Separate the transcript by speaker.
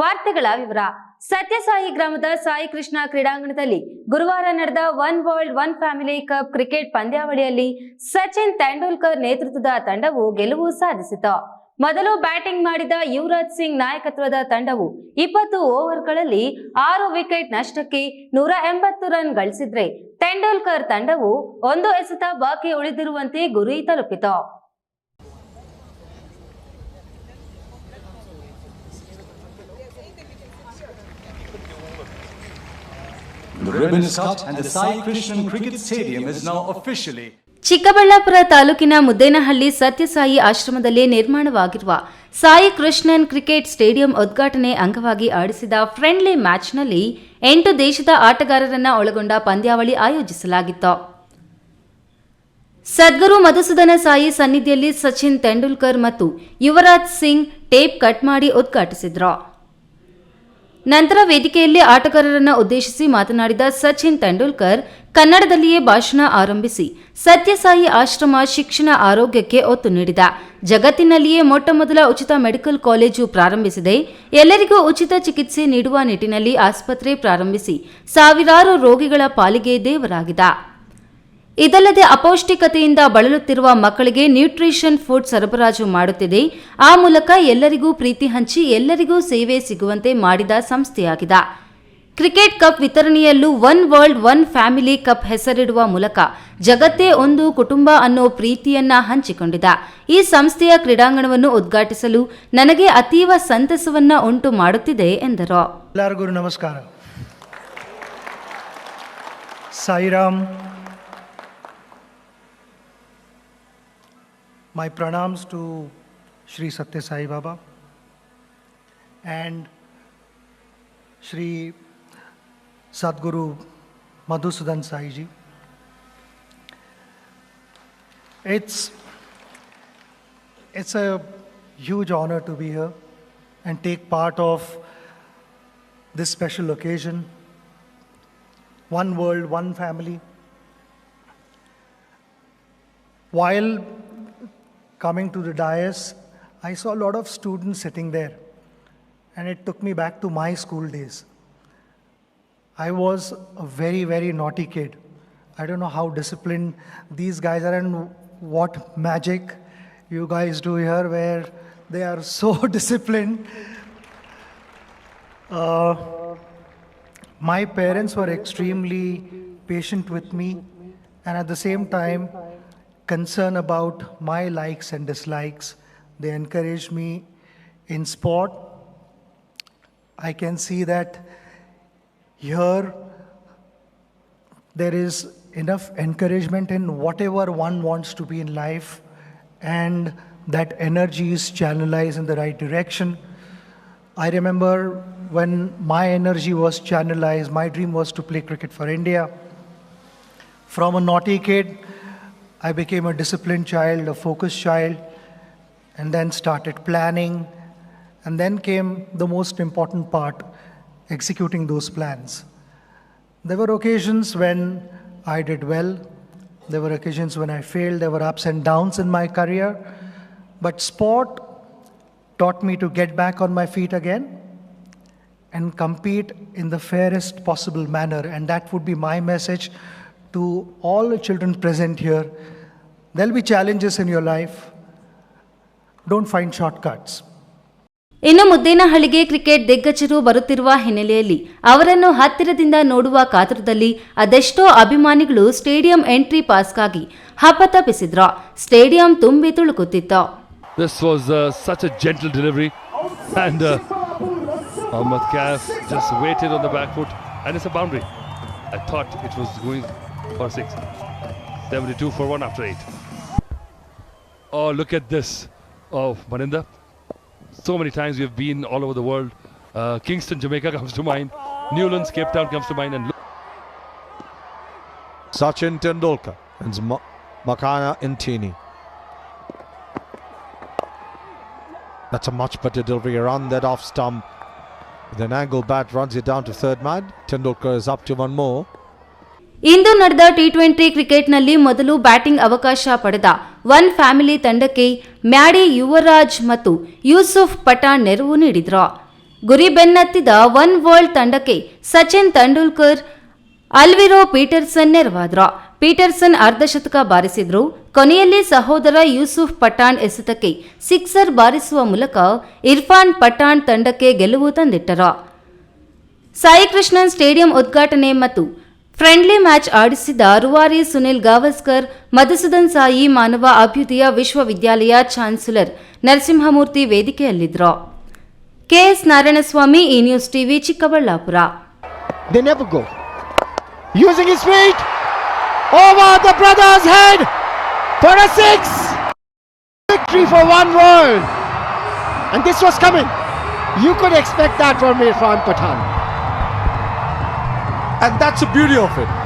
Speaker 1: ವಾರ್ತೆಗಳ ವಿವರ. ಸತ್ಯಸಾಯಿ ಗ್ರಾಮದ ಸಾಯಿ ಕೃಷ್ಣ ಕ್ರೀಡಾಂಗಣದಲ್ಲಿ ಗುರುವಾರ ನಡೆದ one world one family cup cricket ಪಂದ್ಯಾವಳಿಯಲ್ಲಿ ಸಚಿನ್ ತೆಂಡೂಲ್ಕರ್ ನೇತೃತ್ವದ ತಂಡವು ಗೆಲುವು ಸಾಧಿಸಿತು. ಮೊದಲು ಬ್ಯಾಟಿಂಗ್ ಮಾಡಿದ ಯುವರಾಜ್ ಸಿಂಗ್ ನಾಯಕತ್ವದ ತಂಡವು ಇಪ್ಪತ್ತು ಓವರ್ಗಳಲ್ಲಿ ಆರು ವಿಕೆಟ್ ನಷ್ಟಕ್ಕೆ ನೂರ ಎಂಬತ್ತು ರನ್ ಗಳಿಸಿದ್ರೆ ತೆಂಡೂಲ್ಕರ್ ತಂಡವು ಒಂದು ಎಸೆತ ಬಾಕಿ ಉಳಿದಿರುವಂತೆ ಗುರಿ ತಲುಪಿತು.
Speaker 2: The ribbon is cut and the Sai Krishnan Cricket Stadium is now officially
Speaker 1: Chikkaballapur ತಾಲೂಕಿನ ಮುದ್ದೇನಹಳ್ಳಿ ಸತ್ಯಸಾಯಿ ಆಶ್ರಮದಲ್ಲಿ ನಿರ್ಮಾಣವಾಗಿರುವ ಸಾಯಿ ಕೃಷ್ಣನ್ ಕ್ರಿಕೆಟ್ ಸ್ಟೇಡಿಯಂ ಉದ್ಘಾಟನೆ ಅಂಗವಾಗಿ ಆಡಿಸಿದ ಫ್ರೆಂಡ್ಲಿ ಮ್ಯಾಚ್ನಲ್ಲಿ ಎಂಟು ದೇಶದ ಆಟಗಾರರನ್ನ ಒಳಗೊಂಡ ಪಂದ್ಯಾವಳಿ ಆಯೋಜಿಸಲಾಗಿತ್ತು. ಸದ್ಗುರು ಮಧುಸೂದನ ಸಾಯಿ ಸನ್ನಿಧಿಯಲ್ಲಿ ಸಚಿನ್ ತೆಂಡೂಲ್ಕರ್ ಮತ್ತು ಯುವರಾಜ್ ಸಿಂಗ್ ಟೇಪ್ ಕಟ್ ಮಾಡಿ ಉದ್ಘಾಟಿಸಿದ್ರು. ನಂತರ ವೇದಿಕೆಯಲ್ಲಿ ಆಟಗಾರರನ್ನು ಉದ್ದೇಶಿಸಿ ಮಾತನಾಡಿದ ಸಚಿನ್ ತೆಂಡೂಲ್ಕರ್, ಕನ್ನಡದಲ್ಲಿಯೇ ಭಾಷಣ ಆರಂಭಿಸಿ ಸತ್ಯಸಾಯಿ ಆಶ್ರಮ ಶಿಕ್ಷಣ ಆರೋಗ್ಯಕ್ಕೆ ಒತ್ತು ನೀಡಿದ. ಜಗತ್ತಿನಲ್ಲಿಯೇ ಮೊಟ್ಟಮೊದಲ ಉಚಿತ ಮೆಡಿಕಲ್ ಕಾಲೇಜು ಪ್ರಾರಂಭಿಸಿದೆ. ಎಲ್ಲರಿಗೂ ಉಚಿತ ಚಿಕಿತ್ಸೆ ನೀಡುವ ನಿಟ್ಟಿನಲ್ಲಿ ಆಸ್ಪತ್ರೆ ಪ್ರಾರಂಭಿಸಿ ಸಾವಿರಾರು ರೋಗಿಗಳ ಪಾಲಿಗೆ ದೇವರಾಗಿದ ಇದಲ್ಲದೆ ಅಪೌಷ್ಟಿಕತೆಯಿಂದ ಬಳಲುತ್ತಿರುವ ಮಕ್ಕಳಿಗೆ ನ್ಯೂಟ್ರಿಷನ್ ಫುಡ್ ಸರಬರಾಜು ಮಾಡುತ್ತಿದೆ. ಆ ಮೂಲಕ ಎಲ್ಲರಿಗೂ ಪ್ರೀತಿ ಹಂಚಿ ಎಲ್ಲರಿಗೂ ಸೇವೆ ಸಿಗುವಂತೆ ಮಾಡಿದ ಸಂಸ್ಥೆಯಾಗಿದೆ. Cricket cup ವಿತರಣೆಯಲ್ಲೂ one world one family cup ಹೆಸರಿಡುವ ಮೂಲಕ ಜಗತ್ತೇ ಒಂದು ಕುಟುಂಬ ಅನ್ನೋ ಪ್ರೀತಿಯನ್ನ ಹಂಚಿಕೊಂಡಿದೆ. ಈ ಸಂಸ್ಥೆಯ ಕ್ರೀಡಾಂಗಣವನ್ನು ಉದ್ಘಾಟಿಸಲು ನನಗೆ ಅತೀವ ಸಂತಸವನ್ನ ಉಂಟು ಮಾಡುತ್ತಿದೆ ಎಂದರು.
Speaker 3: ಎಲ್ಲರಿಗೂ ನಮಸ್ಕಾರ. Sairam. My pranams to Sri Satya Sai Baba and Sri Sadguru Madhusudan Sai Ji. It's, it's a huge honor to be here and take part of this special occasion. One world, one family. While coming to the dais, I saw a lot of students sitting there, and it took me back to my school days. I was a very, very naughty kid. I don't know how disciplined these guys are and what magic you guys do here where they are so disciplined. Uh, my parents were extremely patient with me and at the same time concerned about my likes and dislikes. They encourage me in sport. I can see that here there is enough encouragement in whatever one wants to be in life, and that energy is channelized in the right direction. I remember when my energy was channelized, my dream was to play cricket for India. From a naughty kid, I became a disciplined child, a focused child, and then started planning. And then came the most important part executing those plans. There were occasions when I did well, there were occasions when I failed, there were ups and downs in my career. But sport taught me to get back on my feet again and compete in the fairest possible manner. And that would be my message to all the children present here. There will be challenges in your life. Don't find shortcuts.
Speaker 1: ಇನ್ನು ಮುದ್ದಿನ ಹಳಿಗೆ cricket ದಿಗ್ಗಜರು ಬರುತ್ತಿರುವ ಹಿನ್ನೆಲೆಯಲ್ಲಿ ಅವರನ್ನು ಹತ್ತಿರದಿಂದ ನೋಡುವ ಕಾತರದಲ್ಲಿ ಅದೆಷ್ಟೋ ಅಭಿಮಾನಿಗಳು stadium entry ಪಾಸ್ಗಾಗಿ ಹಬ್ಬ ತಪ್ಪಿಸಿದ್ರು ಸ್ಟೇಡಿಯಂ ತುಂಬಿ ತುಳುಕುತ್ತಿತ್ತು
Speaker 4: for six. 72 for one after eight. Oh, look at this. Oh, Maninda. So many times we've been all over the world. Uh, Kingston, Jamaica comes to mind. Newlands, Cape Town comes to mind, and look,
Speaker 5: Sachin Tendulkar and Ma- Makana Intini. That's a much better delivery around that off stump. With an angle bat runs it down to third man. Tendulkar is up to one more.
Speaker 1: ಇಂದು ನಡೆದ T twenty ಕ್ರಿಕೆಟ್ನಲ್ಲಿ ಮೊದಲು batting ಅವಕಾಶ ಪಡೆದ one family ತಂಡಕ್ಕೆ ಮ್ಯಾಡಿ ಯುವರಾಜ್ ಮತ್ತು ಯೂಸುಫ್ ಪಠಾಣ್ ನೆರವು ನೀಡಿದ್ರು. ಗುರಿ ಬೆನ್ನತ್ತಿದ ಒನ್ ವರ್ಲ್ಡ್ ತಂಡಕ್ಕೆ ಸಚಿನ್ ತೆಂಡೂಲ್ಕರ್, ಅಲ್ವಿರೋ ಪೀಟರ್ಸನ್ ನೆರವಾದ್ರು. ಪೀಟರ್ಸನ್ ಅರ್ಧಶತಕ ಬಾರಿಸಿದ್ರು. ಕೊನೆಯಲ್ಲಿ ಸಹೋದರ ಯೂಸುಫ್ ಪಠಾಣ್ ಎಸೆತಕ್ಕೆ ಸಿಕ್ಸರ್ ಬಾರಿಸುವ ಮೂಲಕ ಇರ್ಫಾನ್ ಪಠಾಣ್ ತಂಡಕ್ಕೆ ಗೆಲುವು ತಂದಿಟ್ಟರು. ಸಾಯಿಕೃಷ್ಣನ್ ಸ್ಟೇಡಿಯಂ ಉದ್ಘಾಟನೆ ಮತ್ತು ಫ್ರೆಂಡ್ಲಿ ಮ್ಯಾಚ್ ಆಡಿಸಿದ ರೂವಾರಿ ಸುನಿಲ್ ಗಾವಸ್ಕರ್ ಮಧುಸೂದನ್ ಸಾಯಿ ಮಾನವ ಅಭ್ಯುದಯ ವಿಶ್ವವಿದ್ಯಾಲಯ ಚಾನ್ಸಲರ್ ನರಸಿಂಹಮೂರ್ತಿ ವೇದಿಕೆಯಲ್ಲಿದ್ದರು ಕೆಎಸ್ ನಾರಾಯಣಸ್ವಾಮಿ ಈ news TV Chikkaballapur.
Speaker 6: And this was coming. You could expect that from Irfan Pathan.
Speaker 5: And that's the beauty of it.